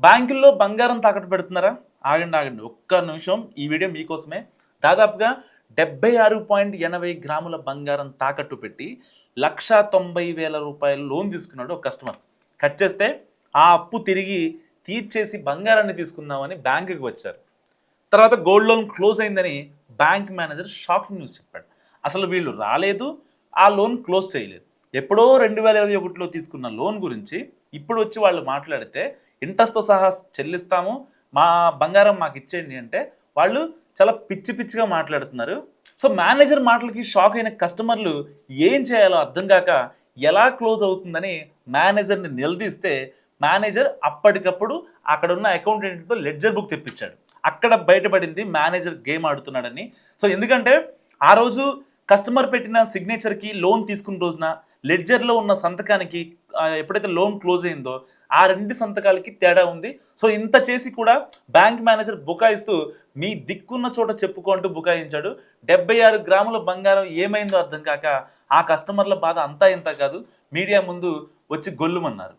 బ్యాంకుల్లో బంగారం తాకట్టు పెడుతున్నారా? ఆగండి ఆగండి. ఒక్క నిమిషం. ఈ వీడియో మీకోసమే. దాదాపుగా డెబ్బై ఆరు పాయింట్ ఎనభై గ్రాముల బంగారం తాకట్టు పెట్టి లక్ష తొంభై వేల రూపాయలు లోన్ తీసుకున్నాడు ఒక కస్టమర్. కట్ చేస్తే ఆ అప్పు తిరిగి తీర్చేసి బంగారాన్ని తీసుకుందామని బ్యాంకుకి వచ్చారు. తర్వాత గోల్డ్ లోన్ క్లోజ్ అయిందని బ్యాంక్ మేనేజర్ షాకింగ్ న్యూస్ చెప్పాడు. అసలు వీళ్ళు రాలేదు ఆ లోన్ క్లోజ్ చేయలేదు. ఎప్పుడో రెండు వేల ఇరవై ఒకటిలో తీసుకున్న లోన్ గురించి ఇప్పుడు వచ్చి వాళ్ళు మాట్లాడితే ఇంట్రెస్ట్తో సహా చెల్లిస్తాము. మా బంగారం మాకు ఇచ్చేయండి అంటే వాళ్ళు చాలా పిచ్చి పిచ్చిగా మాట్లాడుతున్నారు. సో మేనేజర్ మాటలకి షాక్ అయిన కస్టమర్లు ఏం చేయాలో అర్థం కాక ఎలా క్లోజ్ అవుతుందని మేనేజర్ని నిలదీస్తే మేనేజర్ అప్పటికప్పుడు అక్కడ ఉన్న అకౌంటెంట్తో లెడ్జర్ బుక్ తెప్పించాడు. అక్కడ బయటపడింది మేనేజర్ గేమ్ ఆడుతున్నాడని. సో ఎందుకంటే ఆ రోజు కస్టమర్ పెట్టిన సిగ్నేచర్కి లోన్ తీసుకున్న రోజున లెడ్జర్లో ఉన్న సంతకానికి ఎప్పుడైతే లోన్ క్లోజ్ అయిందో ఆ రెండు సంతకాలకి తేడా ఉంది. సో ఇంత చేసి కూడా బ్యాంక్ మేనేజర్ బుకాయిస్తూ మీ దిక్కున్న చోట చెప్పుకుంటూ బుకాయించాడు. డెబ్బై ఆరు గ్రాముల బంగారం ఏమైందో అర్థం కాక ఆ కస్టమర్ల బాధ అంతా ఇంత కాదు. మీడియా ముందు వచ్చి గొల్లుమన్నారు.